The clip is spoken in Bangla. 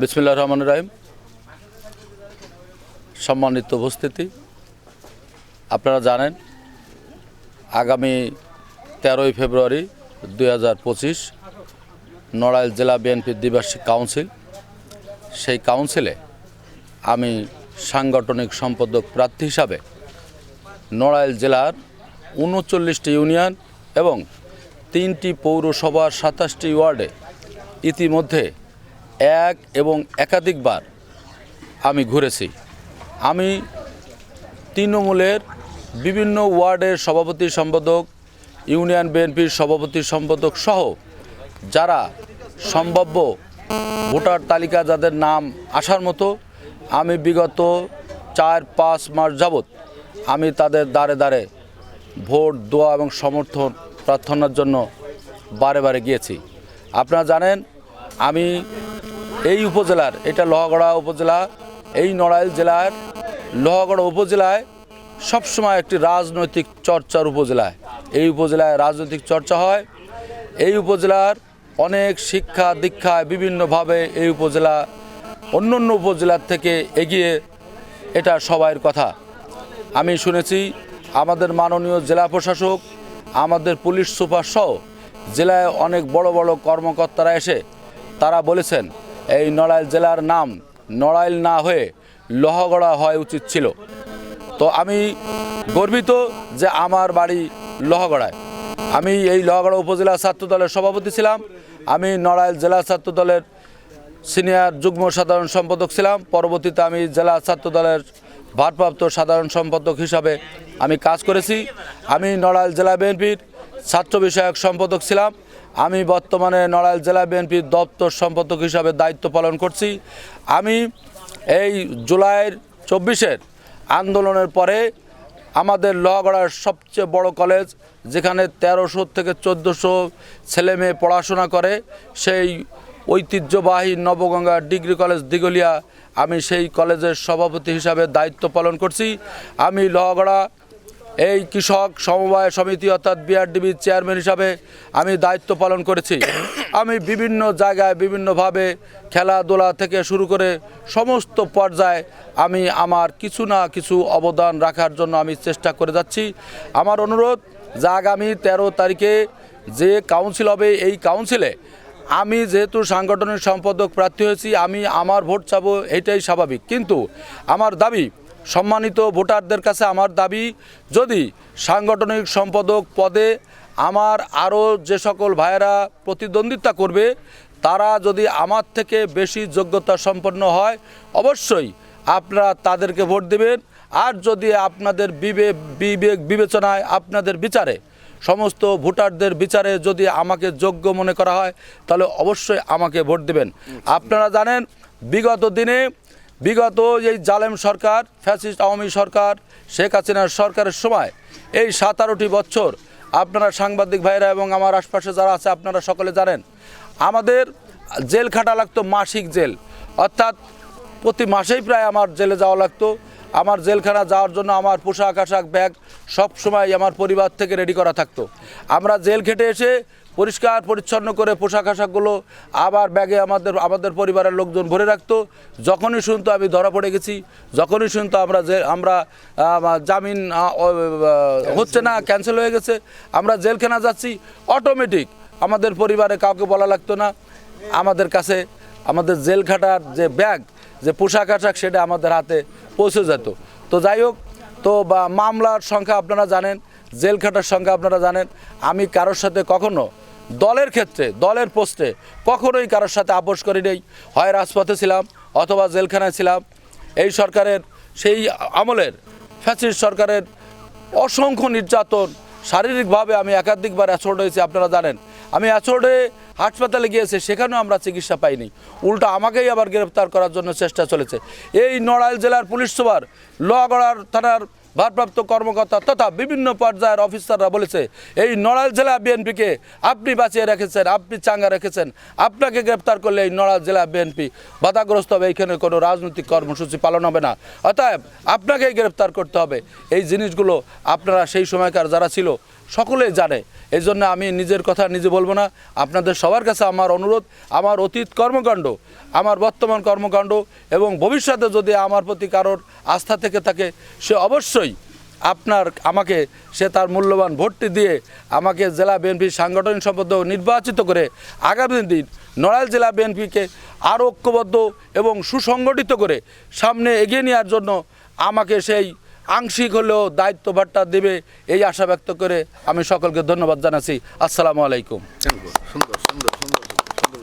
বিসমিল্লা রহমান রাহিম। সম্মানিত উপস্থিতি, আপনারা জানেন, আগামী তেরোই ফেব্রুয়ারি দুই হাজার পঁচিশ নড়াইল জেলা বিএনপির দ্বিবার্ষিক কাউন্সিল। সেই কাউন্সিলে আমি সাংগঠনিক সম্পাদক প্রার্থী হিসাবে নড়াইল জেলার উনচল্লিশটি ইউনিয়ন এবং তিনটি পৌরসভার সাতাশটি ওয়ার্ডে ইতিমধ্যে এক এবং একাধিকবার আমি ঘুরেছি। আমি তৃণমূলের বিভিন্ন ওয়ার্ডের সভাপতি সম্পাদক, ইউনিয়ন বিএনপির সভাপতি সম্পাদক সহ যারা সম্ভাব্য ভোটার তালিকা যাদের নাম আসার মতো, আমি বিগত চার পাঁচ মাস যাবৎ আমি তাদের দ্বারে দ্বারে ভোট, দোয়া এবং সমর্থন প্রার্থনার জন্য বারে বারে গিয়েছি। আপনারা জানেন, আমি এই উপজেলার, এটা লোহাগড়া উপজেলা, এই নড়াইল জেলার, লোহাগড়া উপজেলায় সবসময় একটি রাজনৈতিক চর্চার উপজেলায়। এই উপজেলায় রাজনৈতিক চর্চা হয়। এই উপজেলার অনেক শিক্ষা দীক্ষায় বিভিন্নভাবে এই উপজেলা অন্য অন্য উপজেলার থেকে এগিয়ে এটা সবাইয়ের কথা। আমি শুনেছি আমাদের মাননীয় জেলা প্রশাসক, আমাদের পুলিশ সুপার সহ জেলায় অনেক বড় বড় কর্মকর্তারা এসে তারা বলেছেন এই নড়াইল জেলার নাম নড়াইল না হয়ে লোহাগড়া হওয়া উচিত ছিল। তো আমি গর্বিত যে আমার বাড়ি লোহাগড়ায়। আমি এই লোহাগড়া উপজেলা ছাত্র দলের সভাপতি ছিলাম। আমি নড়াইল জেলা ছাত্র দলের সিনিয়র যুগ্ম সাধারণ সম্পাদক ছিলাম। পরবর্তীতে আমি জেলা ছাত্র দলের ভারপ্রাপ্ত সাধারণ সম্পাদক হিসাবে আমি কাজ করেছি। আমি নড়াইল জেলা বিএনপির ছাত্র বিষয়ক সম্পাদক ছিলাম। আমি বর্তমানে নড়াইল জেলা বিএনপির দপ্তর সম্পাদক হিসাবে দায়িত্ব পালন করছি। আমি এই জুলাইয়ের চব্বিশের আন্দোলনের পরে আমাদের লোহাগড়ার সবচেয়ে বড় কলেজ, যেখানে তেরোশো থেকে চোদ্দোশো ছেলে মেয়ে পড়াশোনা করে, সেই ঐতিহ্যবাহী নবগঙ্গা ডিগ্রি কলেজ দিগলিয়া আমি সেই কলেজের সভাপতি হিসাবে দায়িত্ব পালন করছি। আমি লোহাগড়া এই কৃষক সমবায় সমিতি অর্থাৎ বিআরডিবির চেয়ারম্যান হিসাবে আমি দায়িত্ব পালন করেছি। আমি বিভিন্ন জায়গায় বিভিন্নভাবে খেলাধুলা থেকে শুরু করে সমস্ত পর্যায়ে আমি আমার কিছু না কিছু অবদান রাখার জন্য আমি চেষ্টা করে যাচ্ছি। আমার অনুরোধ, যে আগামী তেরো তারিখে যে কাউন্সিল হবে, এই কাউন্সিলে আমি যেহেতু সাংগঠনিক সম্পাদক প্রার্থী হয়েছি, আমি আমার ভোট চাবো, এটাই স্বাভাবিক। কিন্তু আমার দাবি সম্মানিত ভোটারদের কাছে আমার দাবি, যদি সাংগঠনিক সম্পাদক পদে আমার আরও যে সকল ভাইয়েরা প্রতিদ্বন্দ্বিতা করবে, তারা যদি আমার থেকে বেশি যোগ্যতা সম্পন্ন হয়, অবশ্যই আপনারা তাদেরকে ভোট দেবেন। আর যদি আপনাদের বিবেক বিবেক বিবেচনায় আপনাদের বিচারে সমস্ত ভোটারদের বিচারে যদি আমাকে যোগ্য মনে করা হয়, তাহলে অবশ্যই আমাকে ভোট দেবেন। আপনারা জানেন, বিগত দিনে বিগত এই জালেম সরকার, ফ্যাসিস্ট আওয়ামী সরকার, শেখ হাসিনার সরকারের সময় এই সাতারোটি বছর আপনারা সাংবাদিক ভাইরা এবং আমার আশপাশে যারা আছে আপনারা সকলে জানেন, আমাদের জেল খাটা লাগতো মাসিক জেল। অর্থাৎ প্রতি মাসেই প্রায় আমার জেলে যাওয়া লাগতো। আমার জেলখানা যাওয়ার জন্য আমার পোশাক আশাক, ব্যাগ সব সময় আমার পরিবার থেকে রেডি করা থাকতো। আমরা জেল খেটে এসে পরিষ্কার, পরিচ্ছন্ন করে পোশাক আশাকগুলো আবার ব্যাগে আমাদের আমাদের পরিবারের লোকজন ভরে রাখতো। যখনই শুনতো আমি ধরা পড়ে গেছি, যখনই শুনতো আমরা যে, আমরা জামিন হচ্ছে না, ক্যান্সেল হয়ে গেছে, আমরা জেলখানা যাচ্ছি, অটোমেটিক আমাদের পরিবারে কাউকে বলা লাগতো না। আমাদের কাছে, আমাদের জেল খাটার যে ব্যাগ, যে পোশাক আশাক সেটা আমাদের হাতে পৌঁছে যেত। তো যাই হোক, তো বা, মামলার সংখ্যা আপনারা জানেন জেল খাটার সংখ্যা আপনারা জানেন, আমি কারোর সাথে কখনো দলের ক্ষেত্রে, দলের পোস্টে কখনোই কারোর সাথে আপোষ করি নেই। হয় রাজপথে ছিলাম অথবা জেলখানায় ছিলাম। এই সরকারের, সেই আমলের, ফ্যাসিস্ট সরকারের অসংখ্য নির্যাতন, শারীরিকভাবে আমি একাধিকবার অ্যাসোর্ড হয়েছি, আপনারা জানেন। আমি অ্যাসোর্ডে হাসপাতালে গিয়েছি, সেখানেও আমরা চিকিৎসা পাইনি। উল্টো আমাকেই আবার গ্রেফতার করার জন্য চেষ্টা চলেছে। এই নড়াইল জেলার পুলিশ সুপার, লোহাগড়ার থানার ভারপ্রাপ্ত কর্মকর্তা তথা বিভিন্ন পর্যায়ের অফিসাররা বলেছে, এই নড়াল জেলা বিএনপিকে আপনি বাঁচিয়ে রেখেছেন, আপনি চাঙ্গা রেখেছেন। আপনাকে গ্রেপ্তার করলে এই নড়াল জেলা বিএনপি বাধাগ্রস্ত হবে। এইখানে কোনো রাজনৈতিক কর্মসূচি পালন হবে না। অতএব আপনাকেই গ্রেপ্তার করতে হবে। এই জিনিসগুলো আপনারা সেই সময়কার যারা ছিল সকলেই জানে। এই জন্য আমি নিজের কথা নিজে বলব না। আপনাদের সবার কাছে আমার অনুরোধ, আমার অতীত কর্মকাণ্ড, আমার বর্তমান কর্মকাণ্ড এবং ভবিষ্যতে যদি আমার প্রতি কারোর আস্থা থেকে থাকে, সে অবশ্যই আপনার আমাকে, সে তার মূল্যবান ভোটটি দিয়ে আমাকে জেলা বিএনপির সাংগঠনিক সম্পাদক নির্বাচিত করে আগামী দিন নড়াইল জেলা বিএনপিকে আরও ঐক্যবদ্ধ এবং সুসংগঠিত করে সামনে এগিয়ে নেওয়ার জন্য আমাকে সেই আংশিক হলেও দায়িত্বভারটা দেবে এই আশা ব্যক্ত করে আমি সকলকে ধন্যবাদ জানাচ্ছি। আসসালামু আলাইকুম।